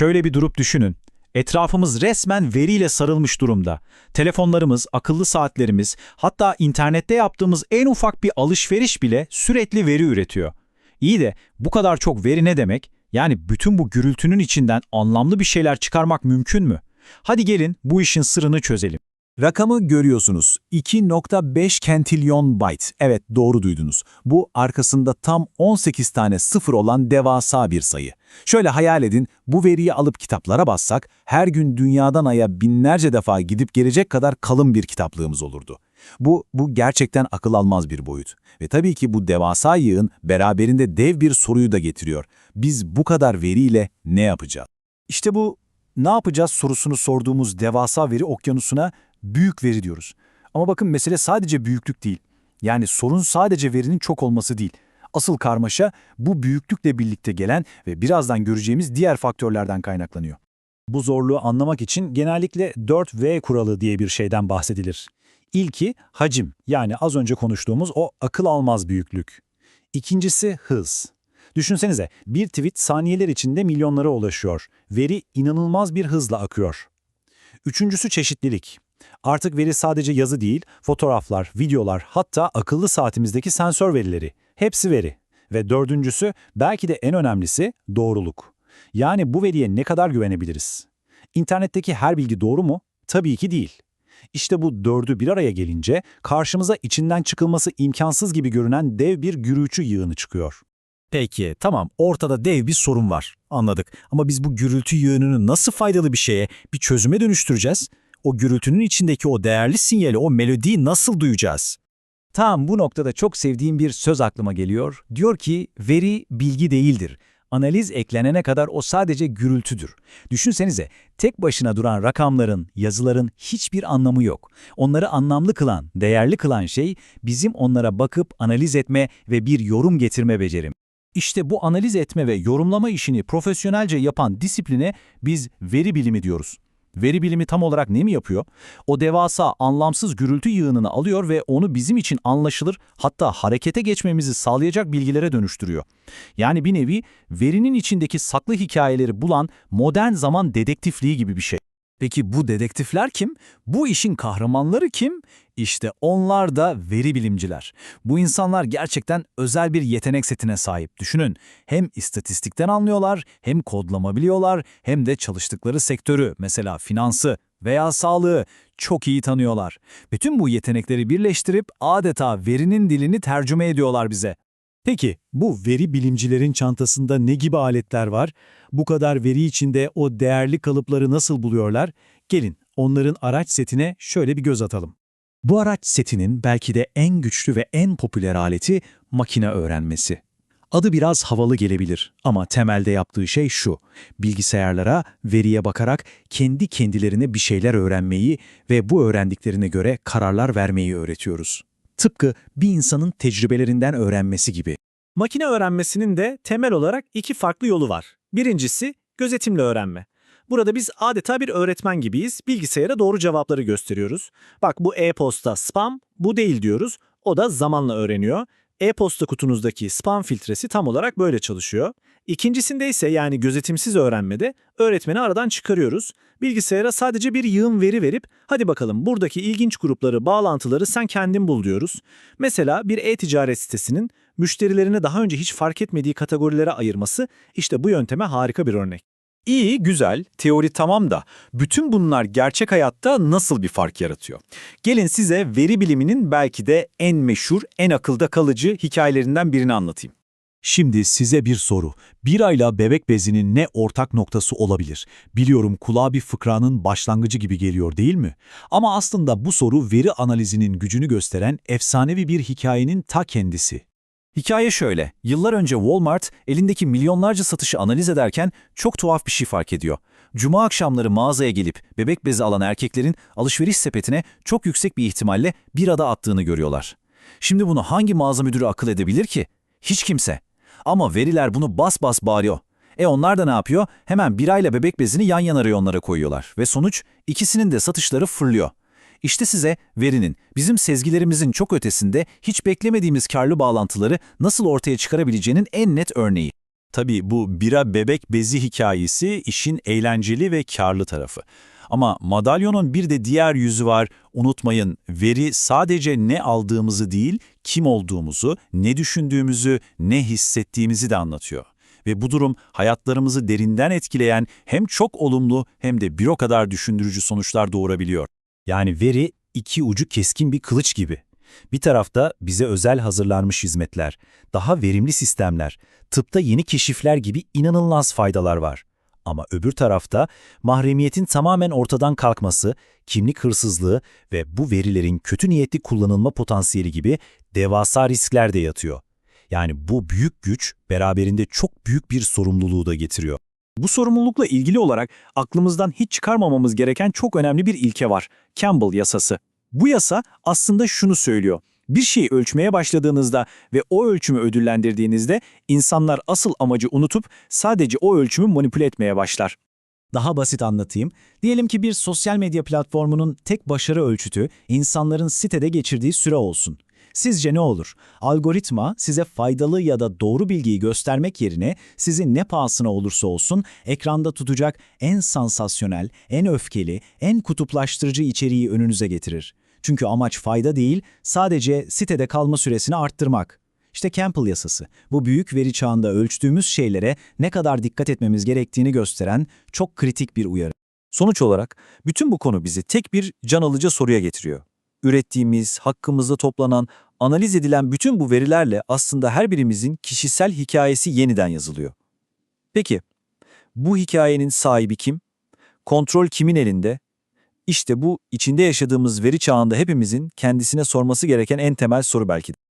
Şöyle bir durup düşünün. Etrafımız resmen veriyle sarılmış durumda. Telefonlarımız, akıllı saatlerimiz, hatta internette yaptığımız en ufak bir alışveriş bile sürekli veri üretiyor. İyi de bu kadar çok veri ne demek? Yani bütün bu gürültünün içinden anlamlı bir şeyler çıkarmak mümkün mü? Hadi gelin bu işin sırrını çözelim. Rakamı görüyorsunuz. 2.5 kentilyon byte. Evet doğru duydunuz. Bu arkasında tam 18 tane sıfır olan devasa bir sayı. Şöyle hayal edin, bu veriyi alıp kitaplara bassak, her gün dünyadan aya binlerce defa gidip gelecek kadar kalın bir kitaplığımız olurdu. Bu, bu gerçekten akıl almaz bir boyut. Ve tabii ki bu devasa yığın beraberinde dev bir soruyu da getiriyor. Biz bu kadar veriyle ne yapacağız? İşte bu ne yapacağız sorusunu sorduğumuz devasa veri okyanusuna büyük veri diyoruz. Ama bakın mesele sadece büyüklük değil. Yani sorun sadece verinin çok olması değil. Asıl karmaşa bu büyüklükle birlikte gelen ve birazdan göreceğimiz diğer faktörlerden kaynaklanıyor. Bu zorluğu anlamak için genellikle 4V kuralı diye bir şeyden bahsedilir. İlki hacim yani az önce konuştuğumuz o akıl almaz büyüklük. İkincisi hız. Düşünsenize bir tweet saniyeler içinde milyonlara ulaşıyor. Veri inanılmaz bir hızla akıyor. Üçüncüsü çeşitlilik. Artık veri sadece yazı değil, fotoğraflar, videolar, hatta akıllı saatimizdeki sensör verileri. Hepsi veri. Ve dördüncüsü, belki de en önemlisi, doğruluk. Yani bu veriye ne kadar güvenebiliriz? İnternetteki her bilgi doğru mu? Tabii ki değil. İşte bu dördü bir araya gelince karşımıza içinden çıkılması imkansız gibi görünen dev bir gürültü yığını çıkıyor. Peki, tamam ortada dev bir sorun var. Anladık. Ama biz bu gürültü yığınını nasıl faydalı bir şeye, bir çözüme dönüştüreceğiz? O gürültünün içindeki o değerli sinyali, o melodiyi nasıl duyacağız? Tam bu noktada çok sevdiğim bir söz aklıma geliyor. Diyor ki, veri bilgi değildir. Analiz eklenene kadar o sadece gürültüdür. Düşünsenize, tek başına duran rakamların, yazıların hiçbir anlamı yok. Onları anlamlı kılan, değerli kılan şey bizim onlara bakıp analiz etme ve bir yorum getirme becerim. İşte bu analiz etme ve yorumlama işini profesyonelce yapan disipline biz veri bilimi diyoruz. Veri bilimi tam olarak ne mi yapıyor? O devasa, anlamsız gürültü yığınını alıyor ve onu bizim için anlaşılır, hatta harekete geçmemizi sağlayacak bilgilere dönüştürüyor. Yani bir nevi verinin içindeki saklı hikayeleri bulan modern zaman dedektifliği gibi bir şey. Peki bu dedektifler kim? Bu işin kahramanları kim? İşte onlar da veri bilimciler. Bu insanlar gerçekten özel bir yetenek setine sahip. Düşünün, hem istatistikten anlıyorlar, hem kodlama biliyorlar, hem de çalıştıkları sektörü, mesela finansı veya sağlığı çok iyi tanıyorlar. Bütün bu yetenekleri birleştirip adeta verinin dilini tercüme ediyorlar bize. Peki bu veri bilimcilerin çantasında ne gibi aletler var? Bu kadar veri içinde o değerli kalıpları nasıl buluyorlar? Gelin onların araç setine şöyle bir göz atalım. Bu araç setinin belki de en güçlü ve en popüler aleti makine öğrenmesi. Adı biraz havalı gelebilir ama temelde yaptığı şey şu. Bilgisayarlara veriye bakarak kendi kendilerine bir şeyler öğrenmeyi ve bu öğrendiklerine göre kararlar vermeyi öğretiyoruz. Tıpkı bir insanın tecrübelerinden öğrenmesi gibi. Makine öğrenmesinin de temel olarak iki farklı yolu var. Birincisi gözetimle öğrenme. Burada biz adeta bir öğretmen gibiyiz, bilgisayara doğru cevapları gösteriyoruz. Bak bu e-posta spam, bu değil diyoruz. O da zamanla öğreniyor. E-posta kutunuzdaki spam filtresi tam olarak böyle çalışıyor. İkincisinde ise yani gözetimsiz öğrenmede öğretmeni aradan çıkarıyoruz. Bilgisayara sadece bir yığın veri verip hadi bakalım buradaki ilginç grupları, bağlantıları sen kendin bul diyoruz. Mesela bir e-ticaret sitesinin müşterilerini daha önce hiç fark etmediği kategorilere ayırması işte bu yönteme harika bir örnek. İyi, güzel, teori tamam da bütün bunlar gerçek hayatta nasıl bir fark yaratıyor? Gelin size veri biliminin belki de en meşhur, en akılda kalıcı hikayelerinden birini anlatayım. Şimdi size bir soru. Birayla bebek bezinin ne ortak noktası olabilir? Biliyorum kulağa bir fıkranın başlangıcı gibi geliyor değil mi? Ama aslında bu soru veri analizinin gücünü gösteren efsanevi bir hikayenin ta kendisi. Hikaye şöyle, yıllar önce Walmart elindeki milyonlarca satışı analiz ederken çok tuhaf bir şey fark ediyor. Cuma akşamları mağazaya gelip bebek bezi alan erkeklerin alışveriş sepetine çok yüksek bir ihtimalle bir ada attığını görüyorlar. Şimdi bunu hangi mağaza müdürü akıl edebilir ki? Hiç kimse. Ama veriler bunu bas bas bağırıyor. E onlar da ne yapıyor? Hemen birayla bebek bezini yan yana reyonlara koyuyorlar ve sonuç ikisinin de satışları fırlıyor. İşte size verinin, bizim sezgilerimizin çok ötesinde hiç beklemediğimiz karlı bağlantıları nasıl ortaya çıkarabileceğinin en net örneği. Tabii bu bira bebek bezi hikayesi işin eğlenceli ve karlı tarafı. Ama madalyonun bir de diğer yüzü var. Unutmayın, veri sadece ne aldığımızı değil, kim olduğumuzu, ne düşündüğümüzü, ne hissettiğimizi de anlatıyor. Ve bu durum hayatlarımızı derinden etkileyen hem çok olumlu hem de bir o kadar düşündürücü sonuçlar doğurabiliyor. Yani veri iki ucu keskin bir kılıç gibi. Bir tarafta bize özel hazırlanmış hizmetler, daha verimli sistemler, tıpta yeni keşifler gibi inanılmaz faydalar var. Ama öbür tarafta mahremiyetin tamamen ortadan kalkması, kimlik hırsızlığı ve bu verilerin kötü niyetli kullanılma potansiyeli gibi devasa riskler de yatıyor. Yani bu büyük güç beraberinde çok büyük bir sorumluluğu da getiriyor. Bu sorumlulukla ilgili olarak aklımızdan hiç çıkarmamamız gereken çok önemli bir ilke var. Campbell yasası. Bu yasa aslında şunu söylüyor. Bir şeyi ölçmeye başladığınızda ve o ölçümü ödüllendirdiğinizde insanlar asıl amacı unutup sadece o ölçümü manipüle etmeye başlar. Daha basit anlatayım. Diyelim ki bir sosyal medya platformunun tek başarı ölçütü insanların sitede geçirdiği süre olsun. Sizce ne olur? Algoritma size faydalı ya da doğru bilgiyi göstermek yerine sizi ne pahasına olursa olsun ekranda tutacak en sansasyonel, en öfkeli, en kutuplaştırıcı içeriği önünüze getirir. Çünkü amaç fayda değil, sadece sitede kalma süresini arttırmak. İşte Campbell yasası. Bu büyük veri çağında ölçtüğümüz şeylere ne kadar dikkat etmemiz gerektiğini gösteren çok kritik bir uyarı. Sonuç olarak bütün bu konu bizi tek bir can alıcı soruya getiriyor. Ürettiğimiz, hakkımızda toplanan, analiz edilen bütün bu verilerle aslında her birimizin kişisel hikayesi yeniden yazılıyor. Peki, bu hikayenin sahibi kim? Kontrol kimin elinde? İşte bu içinde yaşadığımız veri çağında hepimizin kendisine sorması gereken en temel soru belki de.